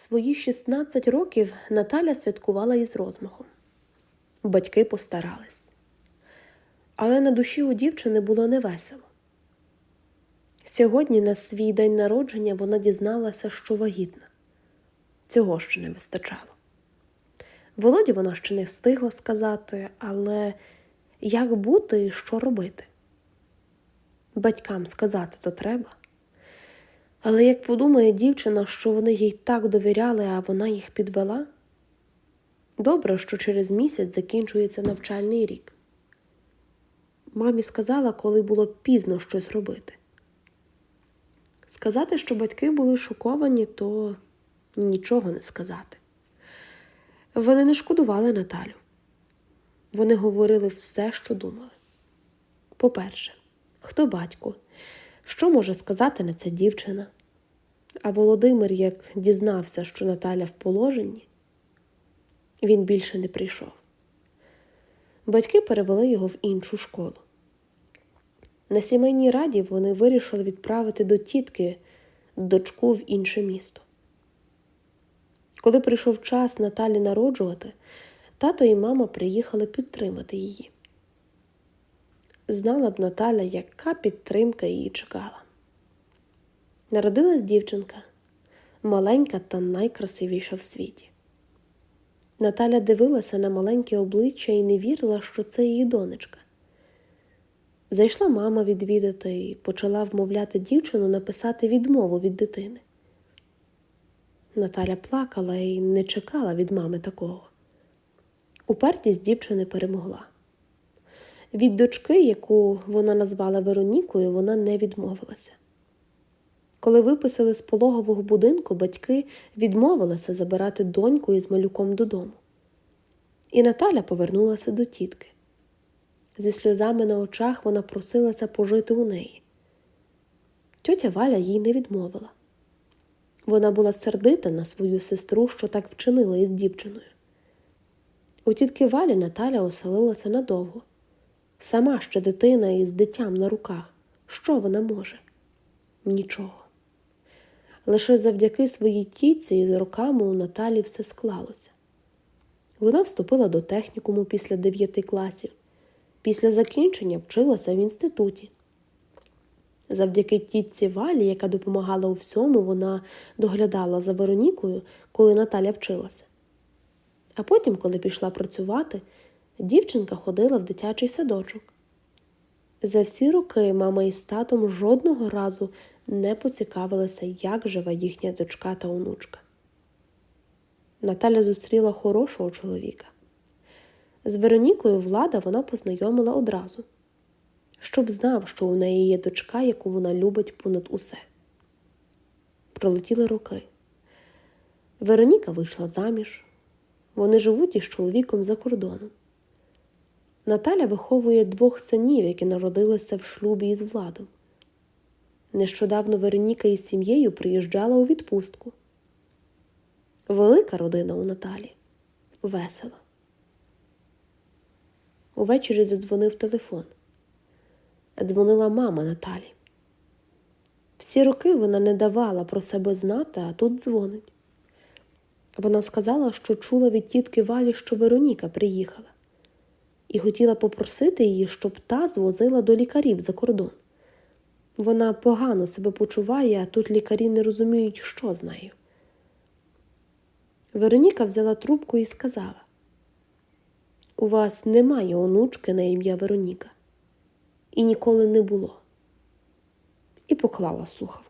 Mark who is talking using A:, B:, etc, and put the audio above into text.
A: Свої 16 років Наталя святкувала із розмахом. Батьки постарались. Але на душі у дівчини було невесело. Сьогодні, на свій день народження, вона дізналася, що вагітна. Цього ще не вистачало. Володі вона ще не встигла сказати, але як бути і що робити? Батькам сказати то треба. Але як подумає дівчина, що вони їй так довіряли, а вона їх підвела? Добре, що через місяць закінчується навчальний рік. Мамі сказала, коли було пізно щось робити. Сказати, що батьки були шоковані, то нічого не сказати. Вони не шкодували Наталю. Вони говорили все, що думали. По-перше, хто батько? Що може сказати на це дівчина? А Володимир, як дізнався, що Наталя в положенні, він більше не прийшов. Батьки перевели його в іншу школу. На сімейній раді вони вирішили відправити до тітки дочку в інше місто. Коли прийшов час Наталі народжувати, тато і мама приїхали підтримати її. Знала б Наталя, яка підтримка її чекала. Народилась дівчинка, маленька та найкрасивіша в світі. Наталя дивилася на маленьке обличчя і не вірила, що це її донечка. Зайшла мама відвідати і почала вмовляти дівчину написати відмову від дитини. Наталя плакала і не чекала від мами такого. Упертість дівчини перемогла. Від дочки, яку вона назвала Веронікою, вона не відмовилася. Коли виписали з пологового будинку, батьки відмовилися забирати доньку із малюком додому. І Наталя повернулася до тітки. Зі сльозами на очах вона просилася пожити у неї. Тьотя Валя їй не відмовила. Вона була сердита на свою сестру, що так вчинила із дівчиною. У тітки Валі Наталя оселилася надовго. Сама ще дитина із дитям на руках. Що вона може? Нічого. Лише завдяки своїй тітці і з роками у Наталі все склалося. Вона вступила до технікуму після дев'яти класів. Після закінчення вчилася в інституті. Завдяки тітці Валі, яка допомагала у всьому, вона доглядала за Веронікою, коли Наталя вчилася. А потім, коли пішла працювати, дівчинка ходила в дитячий садочок. За всі роки мама із татом жодного разу не поцікавилася, як живе їхня дочка та онучка. Наталя зустріла хорошого чоловіка. З Веронікою влада вона познайомила одразу, щоб знав, що у неї є дочка, яку вона любить понад усе. Пролетіли роки. Вероніка вийшла заміж. Вони живуть із чоловіком за кордоном. Наталя виховує двох синів, які народилися в шлюбі із владом. Нещодавно Вероніка із сім'єю приїжджала у відпустку. Велика родина у Наталі. Весело. Увечері задзвонив телефон. Дзвонила мама Наталі. Всі роки вона не давала про себе знати, а тут дзвонить. Вона сказала, що чула від тітки Валі, що Вероніка приїхала, і хотіла попросити її, щоб та звозила до лікарів за кордон. Вона погано себе почуває, а тут лікарі не розуміють, що з нею. Вероніка взяла трубку і сказала: У вас немає онучки на ім'я Вероніка, і ніколи не було. І поклала слухавку.